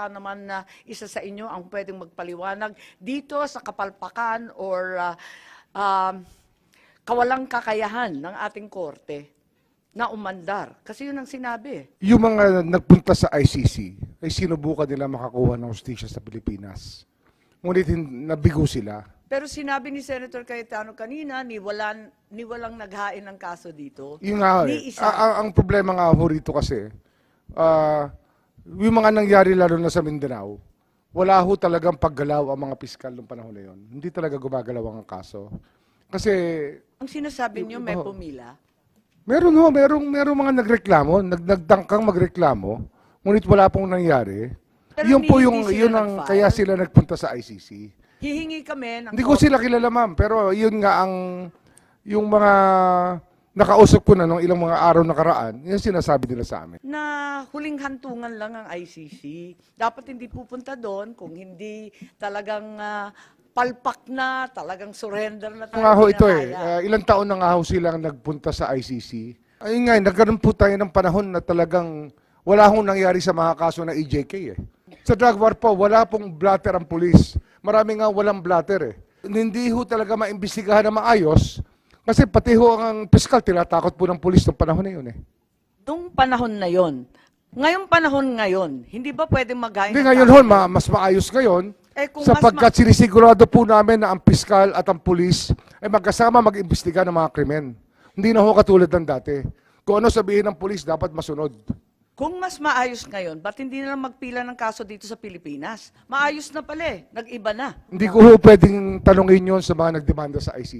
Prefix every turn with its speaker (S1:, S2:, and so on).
S1: Baka naman na isa sa inyo ang pwedeng magpaliwanag dito sa kapalpakan or ah, um, kawalang kakayahan ng ating korte na umandar. Kasi yun ang sinabi.
S2: Yung mga nagpunta sa ICC ay sinubukan nila makakuha ng hustisya sa Pilipinas. Ngunit nabigo sila.
S1: Pero sinabi ni Senator Cayetano kanina, ni, walan, ni walang naghain ng kaso dito.
S2: Yung nga,
S1: Ni
S2: eh,
S1: isa.
S2: a- a- ang problema nga ho rito kasi, ah, yung mga nangyari lalo na sa Mindanao, wala ho talagang paggalaw ang mga piskal noong panahon na yun. Hindi talaga gumagalaw ang kaso. Kasi,
S1: Ang sinasabi niyo, may
S2: Oo.
S1: pumila.
S2: meron ho, merong, merong mga nagreklamo, nag, nagdangkang magreklamo, ngunit wala pong nangyari.
S1: Pero
S2: yun po yung, yun ang, kaya sila nagpunta sa ICC.
S1: Hihingi kami ng
S2: Hindi ko sila kilala ma'am, pero yun nga ang yung mga nakausap ko na nung ilang mga araw nakaraan, yung sinasabi nila sa amin.
S1: na huling hantungan lang ang ICC. Dapat hindi pupunta doon kung hindi talagang ah, palpak na, talagang surrender na tayo.
S2: Nga ho ito eh, uh, ilang taon na nga ho silang nagpunta sa ICC. Ayun nga, eh, nagkaroon po tayo ng panahon na talagang wala hong nangyari sa mga kaso ng EJK eh. Sa drug war po, wala pong blatter ang pulis. Marami nga walang blatter eh. Hindi ho talaga maimbestigahan na maayos kasi pati ho ang piskal tinatakot po ng pulis ng panahon na yun eh.
S1: Nung panahon na yon, ngayong panahon ngayon, hindi ba pwede maghain
S2: Hindi
S1: ng
S2: ngayon ho, ma- mas maayos ngayon
S1: Eh, kung
S2: sapagkat sinisigurado po namin na ang piskal at ang pulis ay magkasama mag-imbestiga ng mga krimen. Hindi na ho katulad ng dati. Kung ano sabihin ng pulis, dapat masunod.
S1: Kung mas maayos ngayon, ba't hindi na lang magpila ng kaso dito sa Pilipinas? Maayos na pala eh. Nag-iba na.
S2: Hindi ko ho pwedeng tanongin yon sa mga nagdemanda sa ICC.